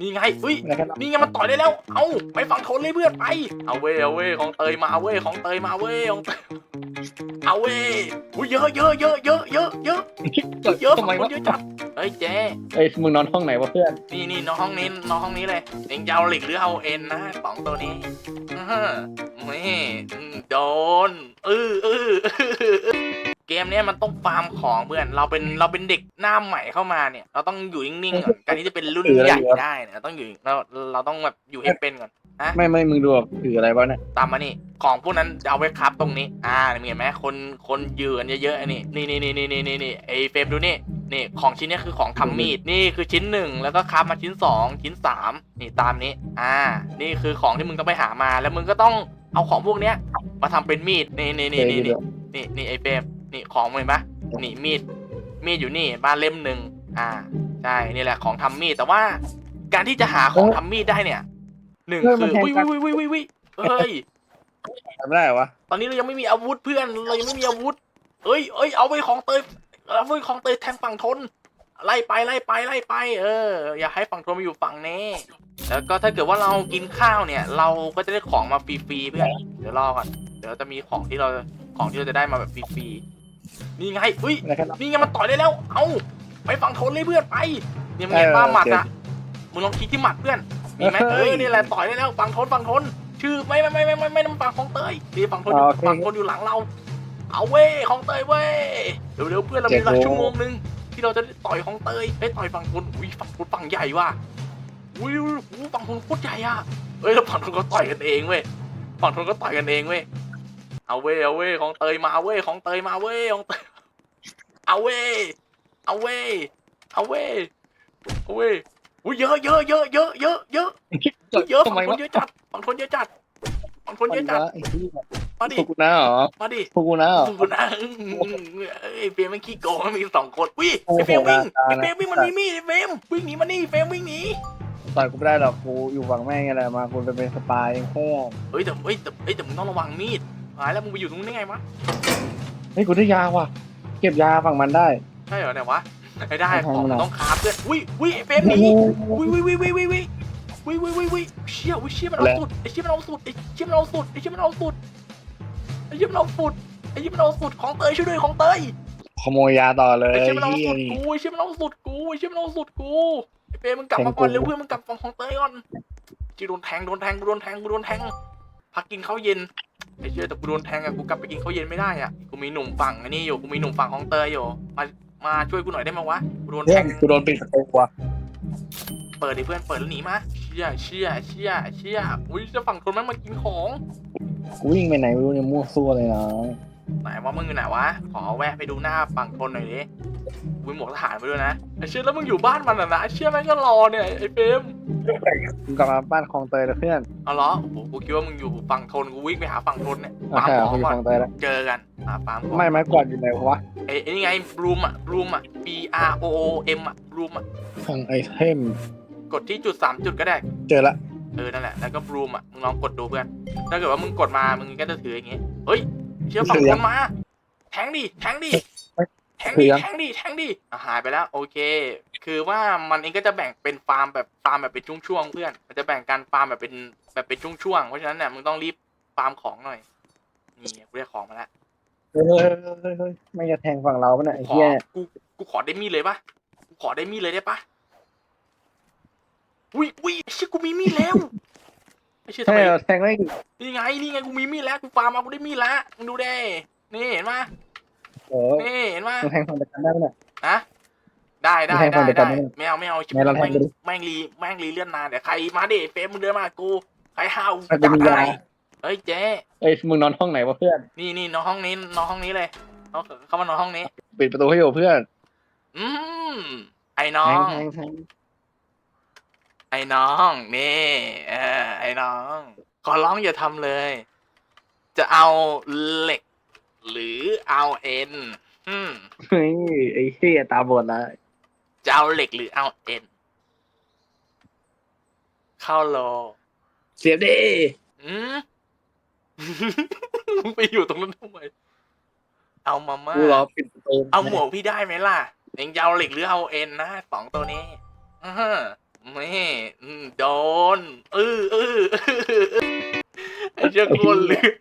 นี่ไงอุ้ย แล้วก็นี่ไงมันต่อยได้แล้ว เอาไปฝั่งทนเลยเพื่อนไป เอาเว้ยเอาเว้ยของเตยมาเว้ยของเตยมาเว้ยของเตยเอาเว้ยอุ้ยเยอะเยอะเยอะเยอะเยอะเยอะเยอะทำไมฝั่งทวะนเยอะจัดเฮ้ยเจ๊เอ้ยมึงนอนห้องไหนวะเพื่อนนี่นี่น้องห้องนี้น้องห้องนี้เลยเองจะเอาเหล็กหรือเอาเอ็นนะสองตัวนี้อื้อหือนี่อืมโดนเออเออเออเออเก มเนี้ยมันต้องฟาร์มของเพื่อนเราเป็นเราเป็นเด็กหน้าใหม่เข้ามาเนี่ย เราต้องอยู่นิ่งๆก่อนการที่จะเป็นรุ่นใหญ่ได้เนี่ยเราต้องอยู่เราเราต้องแบบอยู่ให้เป็นก่อนไม่ไม่มึงดูแบบถืออะไรวะเนี่ยตามมานี่ของพวกนั้นเอาไว้ครับตรงนี้ อ่าเห็นไหมคนคนยืนเยอะๆอันนี้นี่นี่นี่นี่นี่นี่นี่ไอเฟรมดูนี่นี่ของชิ้นเนี้ยคือของทำมีดนี่คือชิ้นหนึ่งแล้วก็ครับมาชิ้นสองชิ้นสามนี่ตามนี้ อ่า นี่คือของที่มึงต้องไปหามาแล้วมึงก็ต้องเอาของพวกเนี้ยมาทำเป็นมีดนี่นี่นี่นี่นี่นี่นี่ไอเฟรม นี่ของมึงเห็นปะนี่มีด มีดอยู่นี่บ้านเล่มหนึ่งอ่าใช่นี่แหละของทำมีดแต่ว่า การที่จะหาของทำมีดได้เนี่ยหนึ่งคือวิววิววิววิววิเฮ้ยทำไม่ได้เหรอวะตอนนี้เรายังไม่มีอาวุธเพื่อนเรายังไม่มีอาวุธเอ้ยเอ้ยเอาไปของเตยเอาไปของเตยแทงฝั่งทนไล่ไปไล่ไปไล่ไป เออ อย่าให้ฝั่งทนมาอยู่ฝั่งนี้แล้วก็ถ้าเกิดว่าเรากินข้าวเนี่ย เราก็จะได้ของมาฟรีๆเพื่อนเดี๋ยวรอก่อนเดี๋ยวจะมีของที่เราของที่เราจะได้มาแบบฟรีๆ นี่ไงอุ้ยแล้วก็นี่ไงมันต่อยได้แล้ว เอาไปฝั่งทนเลยเพื่อนไปเนี่ยมึงเห็นป้าเออหมัดเดี๋ยวอะมึงลองคิดที่หมัดเพื่อนมีไหมเฮ้เอยอนี่แหละต่อยได้แล้วฝั่งทนฝั่งทนชื่อไม่ไม่ไม่ไม่ไม่ไม่ไม่ฝั่งของเตยนี่ฝั่งทนอยู่อ๋อโอเคฝั่งทนอยู่หลังเรา เอาเว้ยของเตยเว้ยเดี๋ยวเดี๋ยวเพื่อนเรามีเวลาเจ็ดโมงชั่วโมงนึงที่เราจะได้ต่อยของเตยได้ต่อยฝั่งทนอุ้ยฝั่งทนฝั่งใหญ่ว่ะอุ้ยอุ้ยอุ้ยฝั่งทนโคตรใหญ่อะเอ้ยแล้วฝั่งทนก็ต่อยกันเองเว้ยฝั่งทนก็ต่อยกันเองเว้ย เอาเว้ยเอาเว้ยของเตยมาเว้ยของเตยมาเว้ยของเตยเอาเว้ยเอาเว้ยเอาเว้ยเอาเว้ยอุ้ยเยอะเยอะเยอะเยอะเยอะเยอะเยอะทำฝั่ไมงทวะนเยอะจัดฝั่งทนเยอะจัดฝั่งทนเยอะจัดไอ้เหี้ยมาดิพวกกูนะเหรอมาดิพวกกูนะเหรอกูนะไอ้เฟรมมันขี้โกงมันมีสองคนอุ้ยไอ้เฟรมวิ่งโอ้โหไอ้เฟรมวิ่งมันมีมีดไอ้เฟรมวิ่งหนีมานี่เฟรมวิ่งหนีต่อยกูไม่ได้หรอกกูอยู่ฝั่งแม่งไงแหละมากูจะเป็นสปายเองเพื่อนเฮ้ยแต่เฮ้ยแต่เฮ้ยแต่มึงต้องระวังมีด หายแล้วมึงไปอยู่ตรงนี้ได้ไงวะเฮ้ยกูได้ยาว่ะ เก็บยาฝั่งมันได้ ใช่เหรอเนี่ยวะไม่ได้ไม่ขทำองหรอกต้องคาบเพื่อนอุ้ยอุ้ยไอ้เฟรมหนีวิวิวิวิวิวิวิวิวิวิเชี่ยวิเชี่ยมันเอาสุดไอ้เชี่ยมันเอาสุดไอ้เชี่ยมันเอาสุดไอ้เชี่ยมันเอาสุดไอ้เชี่ยมันเอาสุดไอ้เชี่ยมันเอาสุดของเตยช่วยด้วยของเตยขโมยยาต่อเลยไอ้เชี่ยมันเอาเหี้ยสุดนี่กูไอ้เชี่ยมันเอาสุดกูไอ้เชี่ยมันเอาสุดกูไอ้เปรมมึงกลับมาก่อนแทงกูเร็วเพื่อนมึงกลับฝั่งของเตยก่อนจีโดนแทงโดนแทงกูโดนแทงกูโดนแทงพักกินข้าวเย็น ไอ้เชี่ยแต่กูโดนแทงอะกูกลับไปกินข้าวเย็นไม่ได้อะกูมีหนุ่มฝั่งอันนี้อยู่กูมีหนุ่มฝั่งของเตยอยู่มามาช่วยกูหน่อยได้ไหมวะกูโดนเพื่แทอนงกูโดนปิดประตูว่ะเปิดดิเพื่อนเปิดแล้วหนีมาเชี่ยเชี่ยเชี่ยเชี่ยอุ้ยจะฝั่งทนมันมากินของกูวิ่งไปไหนไม่รู้เนี่ยมั่วซั่วเลยนะไหนว่ามึงอยู่ไหนวะขอแวะไปดูหน้าฝั่งทนหน่อยดิวิหมวกทหารไปด้วยนะไอ้เชี่ยแล้วมึงอยู่บ้านมันอะนะไอ้เชี่ยแม่งก็รอเนี่ยไอ้เฟรม กูกลับมาบ้านคลองเตยแล้วเพื่อนเอาเหรอโอ้โหกูคิดว่ามึงอยู่ฝั่งทนกูวิ่งไปหาฝั่งทนเนี่ยอะฟาร์มใช่ขเหรอองกูอยู่ก่อนคลองเตยแล้ว เจอกันอ่าฟาร์มของไม่ไม้กวาดอยู่ไหนวะไอ้ไอ้นี่ไงบลูมอะบลูมอะ B R O O M อะบลูมอะฝั่งไอเทมกดที่จุดสามจุดก็ได้ เจอละเออนั่นแหละแล้วก็บลูมอะมึงลองกดดูเพื่อนถ้าเกิดว่ามึงกดมามึงก็จะถืออย่างงี้เฮ้ยเชื่อฝั่งคนมาแทงดิแทงดิแทงดิแทงดิแทงดิอะหายไปแล้ว โอเค คือว่ามันเองก็จะแบ่งเป็นฟาร์มแบบฟาร์มแบบเป็นช่วงๆเพื่อน มันจะแบ่งการฟาร์มแบบเป็นแบบเป็นช่วงๆเพราะฉะนั้นเนี่ยมึงต้องรีบฟาร์มของหน่อย นี่กูได้ของมาแล้วเฮ้ยเฮ้ยเฮ้ยเฮ้ยไม่จะแทงฝั่งเราปะเนี่ยไอ้ขอเหี้ยกูกูขอได้มีดเลยปะกูขอได้มีดเลยได้ปะอุ้ยอุ้ยไอ้เชี่ยกูมีมีดแล้วไอ้เชี่ยทำใช่ไมเหรอแทงไม่นี่ไงนี่ไงกูมีมีดแล้วกูฟาร์มมากูได้มีดแล้วมึงดูเด้นี่เห็นปะเออนี่เห็นปะมึงแทงฝั่งเดียวกันได้ปะเนี่ยนะ ได้ได้ไม่ให้ได้คนเดียวกัได้นไม่เอาไม่เอาชิบไหนลองแทแม่งงดูดิแม่งรีแม่งรีเลื่อนนานเดี๋ยวใครมาดิเฟซมึงเดินมากูใครห้าวมันจะมีจับยาได้เฮ้ยเจ๊เอ้ยมึงนอนห้องไหนวะเพื่อนนี่นี่นอนห้องนี้นอนห้องนี้เลยเขาเข้ามานอนห้องนี้ปิดประตูให้อยู่เพื่อน อืมไอ้น้อแทงงแทงแทงไอ้น้องนี่เออไอ้น้อง ขอร้องอย่าทำเลย จะเอาเหล็ก หรือเอาเอ็นอืมเฮ้ยไอ้เหี้ยตาบอดละ จะเอาเหล็กหรือเอาเอ็น เข้าโลเสียบดิอืม มึงไปอยู่ตรงนั้นทำไม เอามาม่า กูรอปิดประตูเอาหมวกพี่ได้ไหมล่ะเองจะเอาเหล็กหรือเอาเอ็นนะสองตัวนี้อือฮะนี่อืมโดนเออเออเออเออไอ้เจ้าคนลืม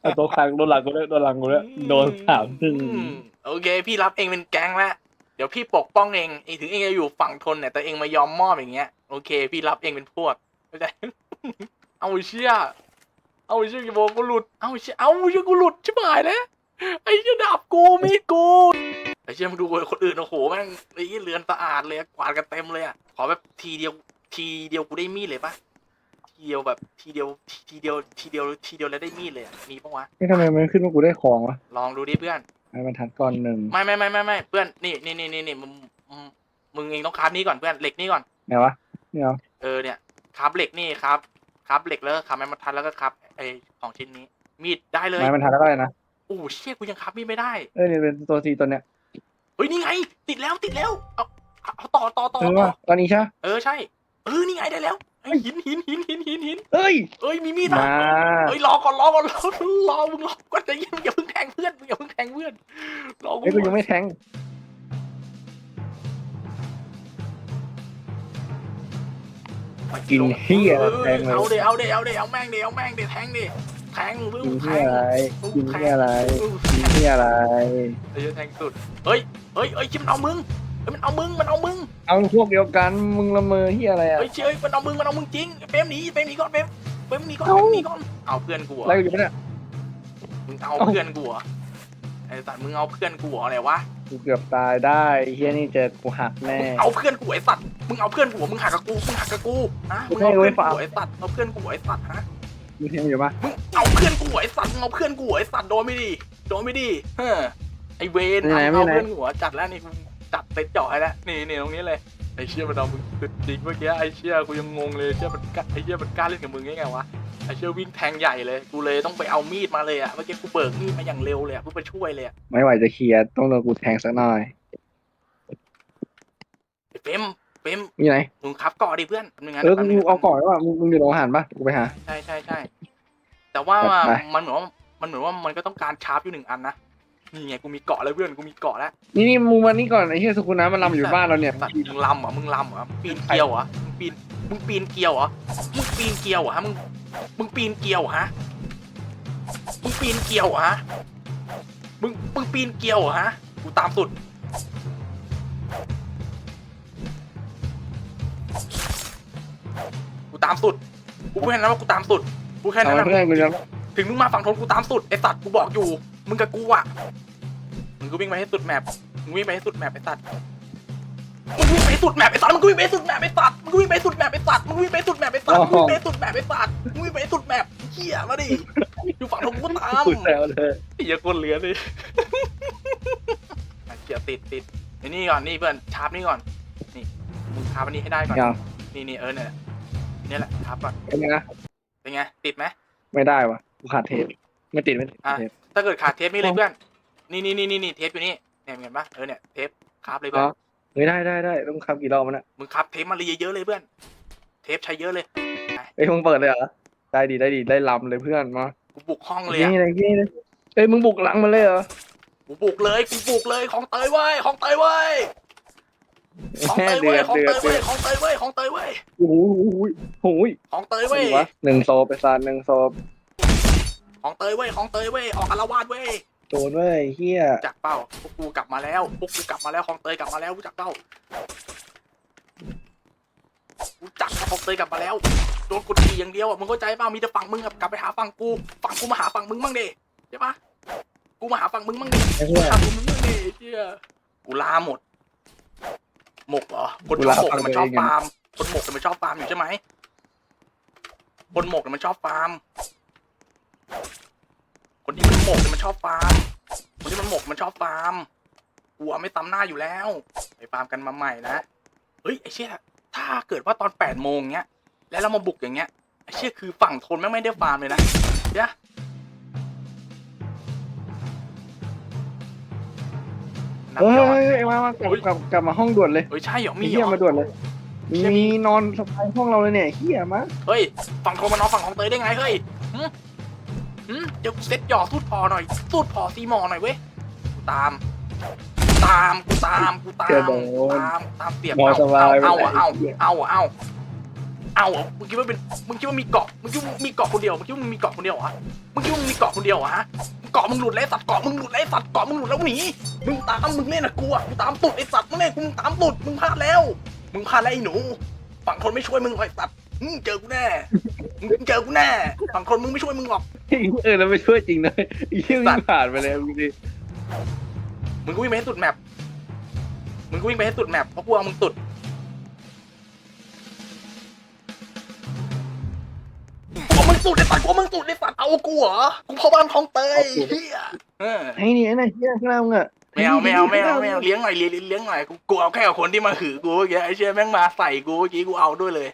เอาตัวคางโดนหลังกูด้วยโดนหลังกูด้วยโดนสามหนึ่งอืมโอเค พี่รับเองเป็นแก๊งแล้ว เดี๋ยวพี่ปกป้องเองไอ้ถึงเองจะอยู่ฝั่งทนเนี่ยแต่เองมายอมมอบอย่างเงี้ยโอเค พี่รับเองเป็นพวกเข้าใจเอาเชี่ยเอาเชี่ยกี่โมงกูหลุดเอาเชี่ยเอาเชี่ยกูหลุดชิบหายแล้วไอ้เชี่ยดาบกูมีดกูไอ้เชี่ยมาดูคนอื่นโอ้โหแม่งไอ้เหี้ยเรือนสะอาดเลยกวาดกันเต็มเลยอะขอแบบทีเดียวทีเดียวกูได้มีดเลยปะทีเดียวแบบทีเดียวทีเดียวทีเดียวทีเดียวแล้วได้มีดเลยอะมีปะวะนี่ทำไมมันขึ้นว่ากูได้ของวะลองดูดิเพื่อน ไอ้บรรทัดก่อนหนึ่งไม่ไม่ไม่ไม่ไม่เพื่อนนี่นี่นี่นี่นี่มึงมึงมึงเองต้องคราบนี้ก่อนเพื่อนเหล็กนี่ก่อนไหนวะนี่เอาเออเนี่ยคราบเหล็กนี่ครับคราบเหล็กแล้วคราบไม้บรรทัดแล้วก็คราบไอของชิ้นนี้ มีดได้เลยไม้บรรทัดแล้วก็อะไรนะโอ้เชี่ยกูยังคราบมีดไม่ได้เอ้ยนี่เป็นตัวทีตัวเนี้ยเฮ้ยนี่ไง ติดแล้วติดแล้วเอาเอาเอาต่อต่อต่อเออต่อว่าตอนนี้ใช่ปะเออใช่เออนี่ไงได้แล้ว ไอ้หินหินหินหินหินหินเอ้ย เอ้ยมีมีดอะมาเฮ้ยรอก่อนรอก่อนรอรอมึงรอก่อนใจเย็นมึงอย่าเพิ่งแทงเพื่อนมึงอย่าเพิ่งแทงเพื่อนรอกูเอ้ยกูยังไม่แทงกินเหี้ยออแทงเลยเอาเดเอาเดเอาเดเอาแม่งเดเอาแม่งเดแทงเดแทงมึงกินแทที่งอะไรกินที่อะไรมึงกินที่อะไรไอ้เหี้ยแทงสุดเฮ้ยเฮ้ยเฮ้ยชิมันเอามึงเฮ้ยมันเอามึงมันเอามึงเอาพวกเดียวกันมึงละเมอที่อะไรอะเฮ้ยเชื่อมันเอามึงมันเอามึงจริงเฟรมหนีเฟรมหนีก่อนเฟรมเฟรมหนีก่อนเอ้าเฟรมหนีก่อนเอาเพื่อนกูเหรอะไรออยู่ปะเนี่ยมึงเอาเอ้าเพื่อนกูเหรอไอ้สัตว์มึงเอาเพื่อนกูเหรออะไรวะกูเกือบตายได้เฮียนี่เจอกูหักแน่เอาเพื่อนกูไอ้สัตว์มึงเอาเพื่อนกูเหรอมึงหักกับกูมึงหักกับกูฮะกูมึงเอาให้ไว้เพื่อนกูฝากเหรอไอ้สัตว์เอาเพื่อนกูเหรอไอ้สัตว์ฮะ มึงเห็นอยู่ปะมึงเอาเพื่อนกูเหรอไอ้สัตว์มึงเอาเพื่อนกูเหรอไอ้สัตว์โดนไม่ดี โดนไม่ดีเฮ้อไอเวนเอาเอาเพื่อนกูเหรอจัดแล้วนี่กู จัดเต็มจ่อให้แล้วนี่นี่ตรงนี้เลยไอเชี่ยมันเอามึงติดจริงเมื่อกี้ไอเชี่ยกูยังงงเลยเชี่ยมันกล้าไอเชี่ยมันกล้าเล่นกับมึงยังไงวะไอเชี่ยวิ่งแทงใหญ่เลยกูเลยต้องไปเอามีดมาเลยอะเมื่อกี้กูเบิกมีดมาอย่างเร็วเลยอะเพื่อไปช่วยเลยอะไม่ไหวจะเคลียร์ต้องโดนกูแทงสักหน่อยไอเฟรมเฟรมมีไหนมึงขับเกาะดิเพื่อนแป๊บนึงนะเออแป๊บกูนึงเอาก่อนว่ามึงมึงอยู่โรงอาหารปะกูไปหาใช่ใช่ใช่แต่ว่าจัดไปมันเหมือนว่ามันเหมือนว่ามันก็ต้องการชาร์ปอยู่หนึ่งอันนะ นี่ไงกูมีเกาะแล้วเพื่อนกูมีเกาะแล้วนี่นี่มึงมานี่ก่อนไอ้เฮียสุกุนะมันลำอยู่บ้านเราเนี่ยสัตว์มึงลำเหรอมึงลำเหรอมึงปีนเกลียวเหรอมึงปีนมึงปีนเกลียวเหรอมึงปีนเกลียวเหรอฮะมึงมึงปีนเกลียวเหรอฮะมึงปีนเกลียวเหรอฮะมึงมึงปีนเกลียวเหรอฮะกูตามสุดกูตามสุดกูพูดแค่นั้นว่ากูตามสุดกูแค่เอานั้นนะเพื่อนกูจะถึงมึงมาฝั่งทนกูตามสุดไอสัตว์กูบอกอยู่ มึงกับกูอะมึงก็วิ่งไปให้สุดแมปมึงวิ่งไปให้สุดแมปไอสัตว์มึงวิ่งไปให้สุดแมปไอสัตว์มึงก็วิ่งไปให้สุดแมปไอสัตว์มึงก็วิ่งไปให้สุดแมปไอสัตว์มึงวิ่งไปให้สุดแมปไอสัตว์มึงวิ่งไปให้สุดแมปไอสัตว์มึงวิ่งไปให้สุดแมปเหี้ยมาดิอยู่ฝั่งทนกูก็ตามสุดแล้วเลยไอ้เหี้ยคนเหลือดิอะเกียร์ติดติดไอ้นี่ก่อนนี่เพื่อนชาร์ปนี่ก่อนนี่มึงชาร์ปอันนี้ให้ได้ก่อนยังนี่นี่เออเนี่ยนี่แหละชาร์ปก่อนเป็นไงนะเป็นไงติดไหมไม่ได้วะกูขาดเทปไม่ติดไม่ติดอะเทป ถ้าเกิดขาดเทปนี่เลยเพื่อนนี่นี่นี่นี่นี่เทปอยู่นี่เนี่ยเห็นปะเออเนี่ยเทปคราบเลยเพื่อนเฮ้ยได้ได้ได้ต้องขับกี่รอบมันอะมึงคราบเทปมาเลยเยอะๆเลยเพื่อน เทปใช้เยอะเลยเอ้ยมึงเปิดเลยเหรอได้ดีได้ดีได้ลำเลยเพื่อนมากูบุกห้องเลยอะนี่เลยนี่เลยเอ้ยมึงบุกหลังมันเลยเหรอกูบุกเลยกูบุกเลยของเตยเว้ยของเตยเว้ยของแค่เตยเดืเว้อยดของเดืเตอดยเดืเว้อยดของเตยเว้ยของเตยเว้ยโอ้โหโอ้โหของเตยเว้ยวะหนึ่งโซไปซานหนึ่งโซ ของเตยเว้ยของเตยเว้ยออกอารวาสเว้ยโดนเว้ยเฮียจักเป้าพวกกูกลับมาแล้วพวกกูกลับมาแล้วของเตยกลับมาแล้วรู้จักเป้ารู้จักว่าของเตยกลับมาแล้วโดนกดขี่อย่างเดียวอะมึงเข้าใจเปล่ามีแต่ฝั่งมึงกับกลับไปหาฝั่งกูฝั่งกูมาหาฝั่งมึงบ้างดิใช่ปะกูมาหาฝั่งมึงบ้างดิไอ้เพื่อนทำมึงไม่ดีเชี่ยกูลาหมด หมกเหรอคนชอบหมกกูลาน่ะมันชอบตัวเอง ฟาร์มคนหมกน่ะมันชอบฟาร์มอยู่ใช่ไหมคนหมกน่ะมันชอบฟาร์ม คนที่มันหมกน่ะมันชอบฟาร์ม คนที่มันหมกมันชอบฟาร์มกูเอาไม่ตำหน้าอยู่แล้ว ไปฟาร์มกันมาใหม่นะ เฮ้ยไอ้เชี่ยถ้าเกิดว่าตอนแปดโมงเนี้ย แล้วเรามาบุกอย่างเงี้ย ไอ้เชี่ยคือฝั่งทนแม่งไม่ได้ฟาร์มเลยนะเดี๋ยวนับเฮ้ยยอดเฮ้ยเฮ้ยมามากลับกลับกลับมาห้องด่วนเลยเฮ้ยใช่เหรอมีมีเฮีเหยรอมาด่วนเลยมีเชี่ยมี มีนอนสบายห้องเราเลยเนี่ยเฮียมาเฮ้ย ฝั่งโทรมานอนฝั่งของเตยได้ไงเฮ้ยหึ หึเดี๋ยวเซ็ตหยอดสูดพอหน่อยสูดพอซีหมอหน่อยเว้ยกูตามตามกูตามกูตามเดี๋ยวโดนตามตามเสียบนอนเอาสบายเอาไปเอาไหนเอาเอาเอาเอาเอามึงคิดว่าเป็นมึงคิดว่ามีเกาะมึงคิดว่ามีเกาะคนเดียวมึงคิดว่ามึงมีเกาะคนเดียวเหรอมึงคิดว่ามึงมีเกาะคนเดียวเหรอฮะเกาะมึงหลุดแล้วไอ้สัตว์เกาะมึงหลุดแล้วไอ้สัตว์เกาะมึงหลุดแล้วหนีมึงตามมึงเล่นอะกูอะกูตามตุดไอ้สัตว์มึงเล่นกูตามตุดมึงพลาดแล้ว มึงพลาดแล้วไอ้หนู ฝั่งคนไม่ช่วยมึงหรอกไอ้สัตว์มึงเจอกูแน่มึงเจอกูแน่ฝั่งคนมึงไม่ช่วยมึงหรอก เออแล้วไม่ช่วยจริงนะไอ้เหี้ยวิ่งผ่านไปเลยมึงดิมึงก็วิ่งไปให้สุดแมปมึงก็วิ่งไปให้สุดแมปเพราะกูเอามึงสุดกูเอามึงสุดไอ้สัตว์กูเอามึงสุดไอ้สัตว์เอากูเหรอ กูพ่อบ้านคลองเตยเฮียเออไอ้นี่ไอ้นี่เหี้ยข้างล่างมึงอะไม่เอาไม่เอาไม่เอาไม่เอาเลี้ยงหน่อยเลี้ยงเลี้ยงหน่อย กูกูเอาแค่กับคนที่มาหือกูเมื่อกี้ไอ้เชี่ยแม่งมาใส่กูเมื่อกี้กูเอาด้วยเลย